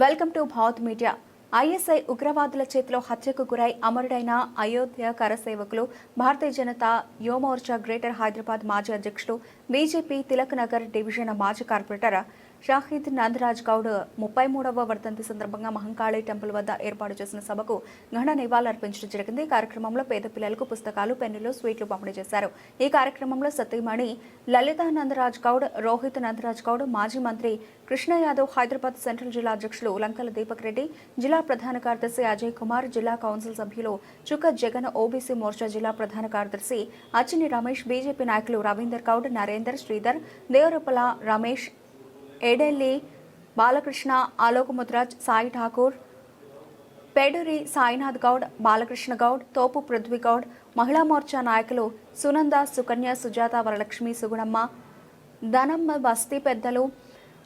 Welcome to Bhavat media. ISI ఉగ్రవాదుల చేతిలో హత్యకు గురై అమరుడైన అయోధ్య కరసేవకులు భారతీయ జనతా యువమోర్చా గ్రేటర్ హైదరాబాద్ మాజీ అధ్యక్షుడు బీజేపీ తిలక్ నగర్ డివిజన్ మాజీ కార్పొరేటర్ షాహిద్ నందరాజ్ గౌడ్ ముప్పై మూడవ వర్ధంతి సందర్భంగా మహంకాళి టెంపుల్ వద్ద ఏర్పాటు చేసిన సభకు ఘన నివాళులర్పించడం జరిగింది. ఈ కార్యక్రమంలో పేద పిల్లలకు పుస్తకాలు పెన్నులు స్వీట్లు పంపిణీ చేశారు. ఈ కార్యక్రమంలో సతీమణి లలిత నందరాజ్ గౌడ్ రోహిత్ నందరాజ్ గౌడ్ మాజీ మంత్రి కృష్ణ యాదవ్ హైదరాబాద్ సెంట్రల్ జిల్లా అధ్యక్షులు లంకల దీపక్ రెడ్డి జిల్లా ప్రధాన కార్యదర్శి అజయ్ కుమార్ జిల్లా కౌన్సిల్ సభ్యులు చుక్క జగన్ ఓబీసీ మోర్చా జిల్లా ప్రధాన కార్యదర్శి అచ్చిని రమేష్ బీజేపీ నాయకులు రవీందర్ గౌడ్ నరేందర్ శ్రీధర్ దేవరపల రమేష్ ఏడెల్లి బాలకృష్ణ ఆలోక్ ముద్రాజ్ సాయి ఠాకూర్ పేడూరి సాయినాథ్ గౌడ్ బాలకృష్ణ గౌడ్ తోపు పృథ్వీ గౌడ్ మహిళా మోర్చా నాయకులు సునంద సుకన్య సుజాత వరలక్ష్మి సుగుణమ్మ ధనమ్మ బస్తీ పెద్దలు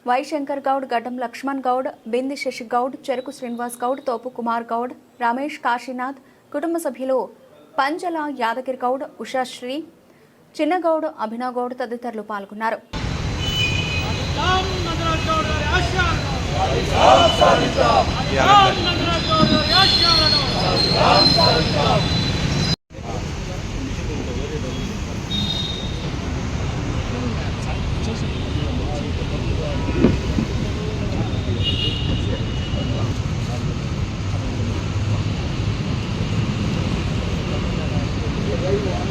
వైశంకర్ గౌడ్ గడ్డం లక్ష్మణ్ గౌడ్ బింది శశి గౌడ్ చెరుకు శ్రీనివాస్ గౌడ్ తోపు కుమార్ గౌడ్ రమేష్ కాశీనాథ్ కుటుంబ సభ్యులు పంజల యాదగిరి గౌడ్ ఉషాశ్రీ చిన్నగౌడ్ అభినవ్ గౌడ్ తదితరులు పాల్గొన్నారు రామ్ నగరాజ్ గౌడ్ గారి ఆశయాలను రామ్ నగరాజ్ గౌడ్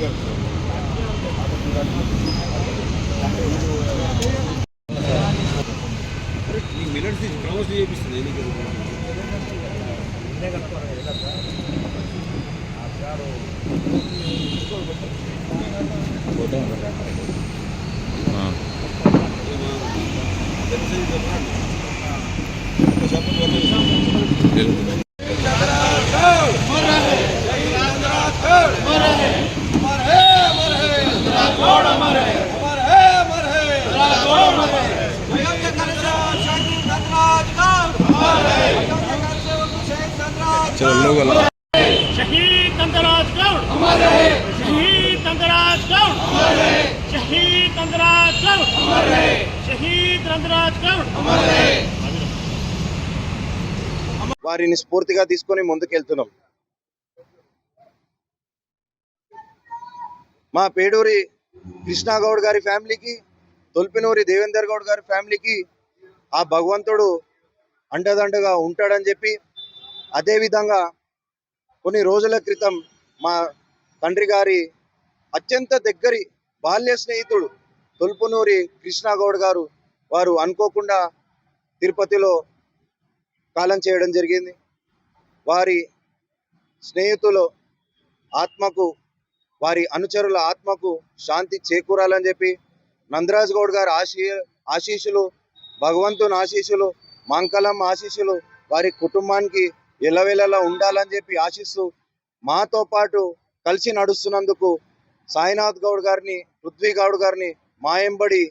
గారి ఆశయాలను ఈ మినిట్స్ తీసి ప్రమోషన్ చేపిస్తుంది ఎన్నిక शहीद नंदराज गौड शहीद नंदराज गौड शहीद नंदराज गौड शहीद नंदराज गौड వారిని స్ఫూర్తిగా తీసుకొని ముందుకెళ్తున్నాం మా పేడూరి కృష్ణాగౌడ్ గారి ఫ్యామిలీకి తొల్పినూరి దేవేందర్ గౌడ్ గారి ఫ్యామిలీకి ఆ భగవంతుడు అండదండగా ఉంటాడని చెప్పి అదేవిధంగా కొన్ని రోజుల క్రితం మా తండ్రి గారి అత్యంత దగ్గరి బాల్య స్నేహితుడు తొల్పునూరి కృష్ణాగౌడ్ గారు వారు అనుకోకుండా తిరుపతిలో కాలం చేయడం జరిగింది. వారి స్నేహితులు ఆత్మకు వారి అనుచరుల ఆత్మకు శాంతి చేకూరాలని చెప్పి నందరాజ్ గౌడ్ గారి ఆశీ ఆశీస్సులు భగవంతుని ఆశీస్సులు మంకలం ఆశీస్సులు వారి కుటుంబానికి ఎల్లవేళలా ఉండాలని చెప్పి ఆశిస్తూ మాతో పాటు కలిసి నడుస్తున్నందుకు సాయినాథ్ గౌడ్ గారిని పృథ్వీ గౌడ్ గారిని మాయంబడి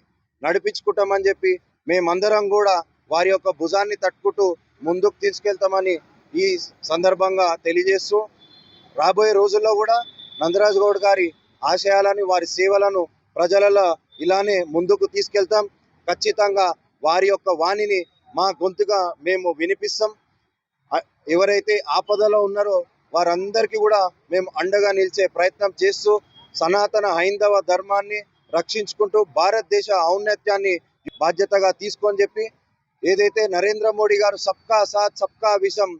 నడిపించుకుంటామని చెప్పి మేమందరం కూడా వారి యొక్క భుజాన్ని తట్టుకుంటూ ముందుకు తీసుకెళ్తామని ఈ సందర్భంగా తెలియజేస్తూ రాబోయే రోజుల్లో కూడా నందరాజ్ గౌడ్ గారి ఆశయాలను వారి సేవలను ప్రజలలో ఇలానే ముందుకు తీసుకెళ్తాం. ఖచ్చితంగా వారి యొక్క వాణిని మా గొంతుగా మేము వినిపిస్తాం. ఎవరైతే ఆపదలో ఉన్నారో వారందరికీ కూడా మేము అండగా నిలిచే ప్రయత్నం చేస్తూ సనాతన హైందవ ధర్మాన్ని రక్షించుకుంటూ భారతదేశ ఔన్నత్యాన్ని బాధ్యతగా తీసుకొని చెప్పి ఏదైతే నరేంద్ర మోడీ గారు సబ్కా సాత్ సబ్కా విషం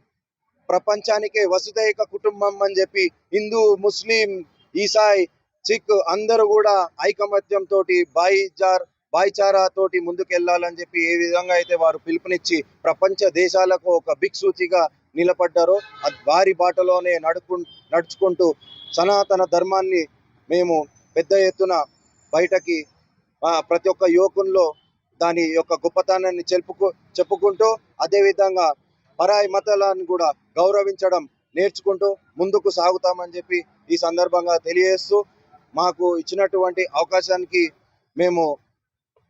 ప్రపంచానికే వసుదైక కుటుంబం అని చెప్పి హిందూ ముస్లిం ఈసాయి సిక్ అందరూ కూడా ఐకమత్యంతో బాయిజార్ భాయిచారాతోటి ముందుకెళ్ళాలని చెప్పి ఏ విధంగా అయితే వారు పిలుపునిచ్చి ప్రపంచ దేశాలకు ఒక దిక్సూచిగా నిలబడ్డారో అది వారి బాటలోనే నడుపు నడుచుకుంటూ సనాతన ధర్మాన్ని మేము పెద్ద ఎత్తున బయటకి ప్రతి ఒక్క యువకుల్లో దాని యొక్క గొప్పతనాన్ని చెప్పుకు చెప్పుకుంటూ అదేవిధంగా పరాయి మతాలను కూడా గౌరవించడం నేర్చుకుంటూ ముందుకు సాగుతామని చెప్పి ఈ సందర్భంగా తెలియజేస్తూ మాకు ఇచ్చినటువంటి అవకాశానికి మేము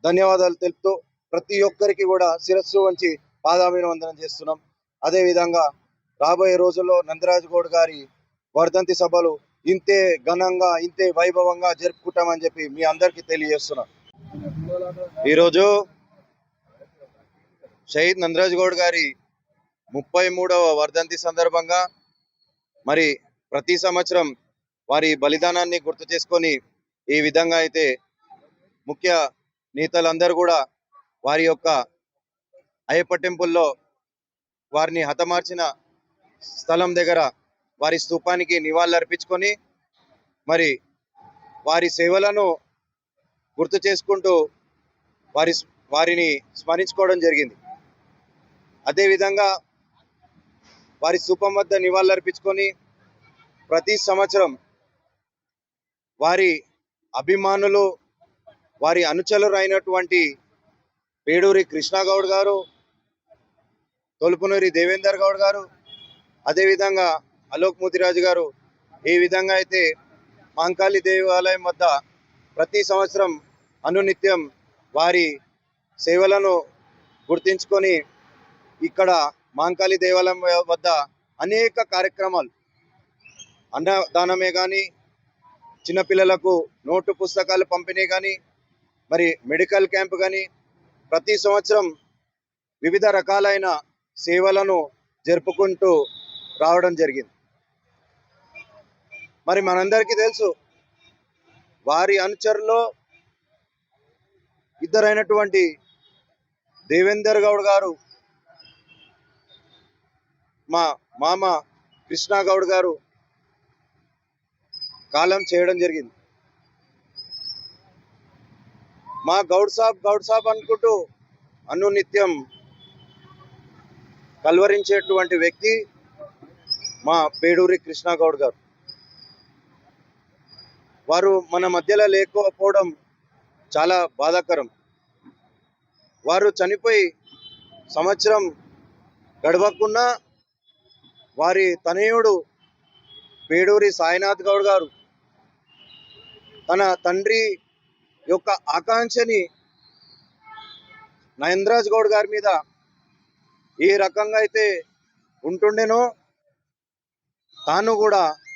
ధన్యవాదాలు తెలుపుతూ ప్రతి ఒక్కరికి కూడా శిరస్సు వంచి పాదాభివందనం చేస్తున్నాం. అదేవిధంగా రాబోయే రోజుల్లో నందరాజ్ గౌడ్ గారి వర్ధంతి సభలు ఇంతే ఘనంగా ఇంతే వైభవంగా జరుపుకుంటామని చెప్పి మీ అందరికీ తెలియజేస్తున్నా. ఈరోజు షహీద్ నందరాజ్ గౌడ్ గారి ముప్పై మూడవ వర్ధంతి సందర్భంగా మరి ప్రతి సంవత్సరం వారి బలిదానాన్ని గుర్తు చేసుకొని ఈ విధంగా అయితే ముఖ్య నేతలందరూ కూడా వారి యొక్క అయ్యప్పటింపుల్లో వారిని హతమార్చిన స్థలం దగ్గర వారి స్థూపానికి నివాళులర్పించుకొని మరి వారి సేవలను గుర్తు చేసుకుంటూ వారి వారిని స్మరించుకోవడం జరిగింది. అదేవిధంగా వారి స్థూపం వద్ద నివాళులర్పించుకొని ప్రతి సంవత్సరం వారి అభిమానులు వారి అనుచరులు అయినటువంటి పేడూరి కృష్ణాగౌడ్ గారు తొలుపునూరి దేవేందర్ గౌడ్ గారు అదేవిధంగా అలోక్ ముదిరాజు గారు ఈ విధంగా అయితే మాంకాళి దేవాలయం వద్ద ప్రతి సంవత్సరం అనునిత్యం వారి సేవలను గుర్తించుకొని ఇక్కడ మాంకాళి దేవాలయం వద్ద అనేక కార్యక్రమాలు అన్నదానమే కానీ చిన్నపిల్లలకు నోటు పుస్తకాలు పంపిణీ కానీ మరి మెడికల్ క్యాంప్ కానీ ప్రతి సంవత్సరం వివిధ రకాలైన సేవలను జరుపుకుంటూ రావడం జరిగింది. మరి మనందరికీ తెలుసు వారి అనుచరులో ఇద్దరైనటువంటి దేవేందర్ గౌడ్ గారు మా మామ కృష్ణా గౌడ్ గారు కాలం చేయడం జరిగింది. మా గౌడ్ సాబ్ గౌడ్ సాబ్ అనుకుంటూ అనునిత్యం కల్వరించేటువంటి వ్యక్తి మా పేడూరి కృష్ణాగౌడ్ గారు. వారు మన మధ్యలో లేకపోవడం చాలా బాధాకరం. వారు చనిపోయి సంవత్సరం గడవకున్నా వారి తనయుడు పేడూరి సాయినాథ్ గౌడ్ గారు తన తండ్రి యొక్క ఆకాంక్షని నయేంద్రాజ్ గౌడ్ గారి మీద ఏ రకంగా అయితే ఉంటుండెనో తాను కూడా